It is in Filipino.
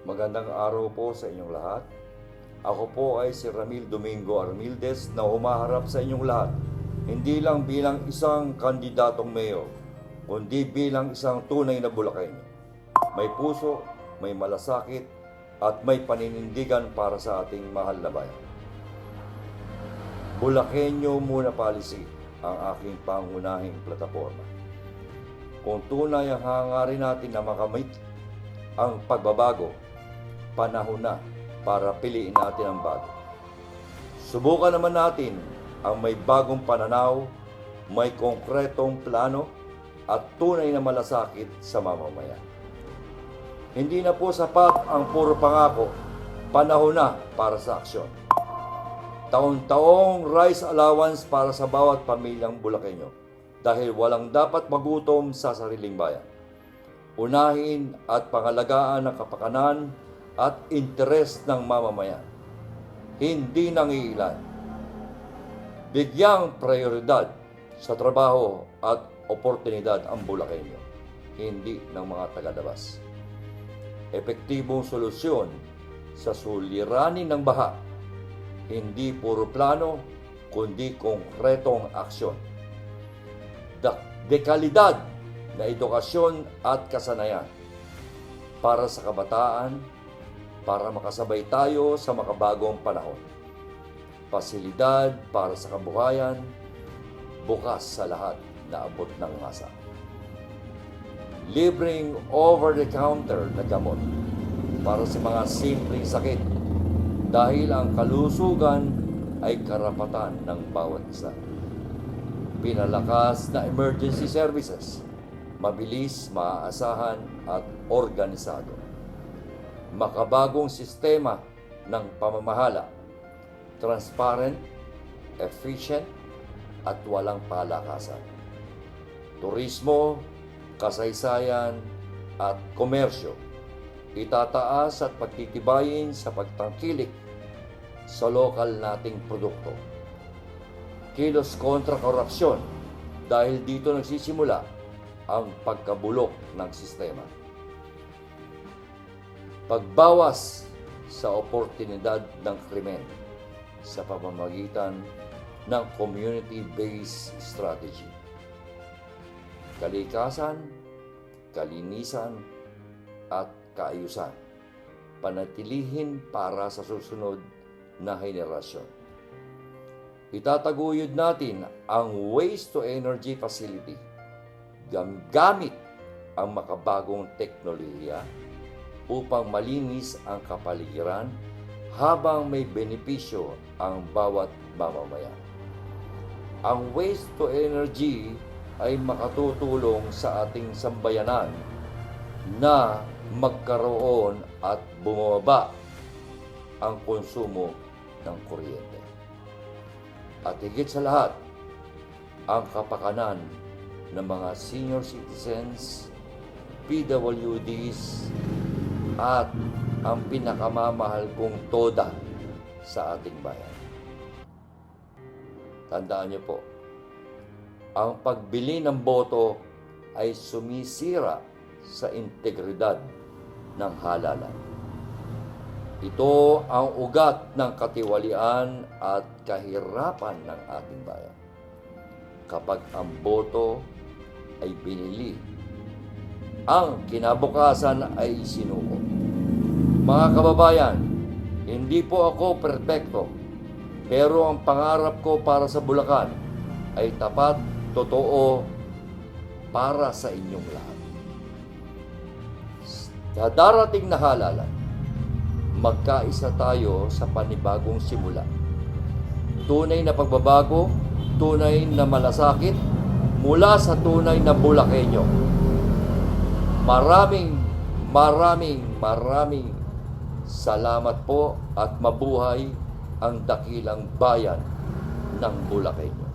Magandang araw po sa inyong lahat. Ako po ay si Ramil Domingo Armildes na humaharap sa inyong lahat. Hindi lang bilang isang kandidatong mayor, kundi bilang isang tunay na Bulakenyo. May puso, may malasakit, at may paninindigan para sa ating mahal na bayan. Bulakenyo muna policy ang aking pangunahing plataforma. Kung tunay ang hangarin natin na makamit ang pagbabago, panahon na para piliin natin ang bago. Subukan naman natin ang may bagong pananaw, may konkretong plano at tunay na malasakit sa mamamayan. Hindi na po sapat ang puro pangako, panahon na para sa aksyon. Taon-taong rice allowance para sa bawat pamilyang Bulakenyo dahil walang dapat magutom sa sariling bayan. Unahin at pangalagaan ang kapakanan at interes ng mamamayan. Hindi nangiilan. Bigyang prioridad sa trabaho at oportunidad ang Bulakenyo, hindi ng mga tagalabas. Epektibong solusyon sa suliranin ng baha, hindi puro plano, kundi konkretong aksyon. Da- dekalidad na edukasyon at kasanayan para sa kabataan, para makasabay tayo sa makabagong panahon. Pasilidad para sa kabuhayan, bukas sa lahat na abot ng masa. Libreng over-the-counter na gamot para sa mga simpleng sakit dahil ang kalusugan ay karapatan ng bawat isa. Pinalakas na emergency services, mabilis, maaasahan at organisado. Makabagong sistema ng pamamahala, transparent, efficient at walang palakasan. Turismo, kasaysayan at komersyo itataas at pagtitibayin sa pagtangkilik sa lokal nating produkto. Kilos kontra korupsyon dahil dito nagsisimula ang pagkabulok ng sistema. Pagbawas sa oportunidad ng krimen sa pamamagitan ng community-based strategy. Kalikasan, kalinisan, at kaayusan. Panatilihin para sa susunod na henerasyon. Itataguyod natin ang waste to energy facility gam- gamit ang makabagong teknolohiya upang malinis ang kapaligiran habang may benepisyo ang bawat mamamayan. Ang waste to energy ay makatutulong sa ating sambayanan na magkaroon at bumaba ang konsumo ng kuryente. At higit sa lahat, ang kapakanan ng mga senior citizens, PWDs, at ang pinakamamahal kong toda sa ating bayan. Tandaan niyo po, ang pagbili ng boto ay sumisira sa integridad ng halalan. Ito ang ugat ng katiwalian at kahirapan ng ating bayan. Kapag ang boto ay binili, ang kinabukasan ay sinuko. Mga kababayan, hindi po ako perpekto, pero ang pangarap ko para sa Bulacan ay tapat, totoo, para sa inyong lahat. Sa darating na halalan, magkaisa tayo sa panibagong simula. Tunay na pagbabago, tunay na malasakit, mula sa tunay na Bulakenyo. Maraming, maraming, maraming salamat po at mabuhay ang dakilang bayan ng Bulakenyo.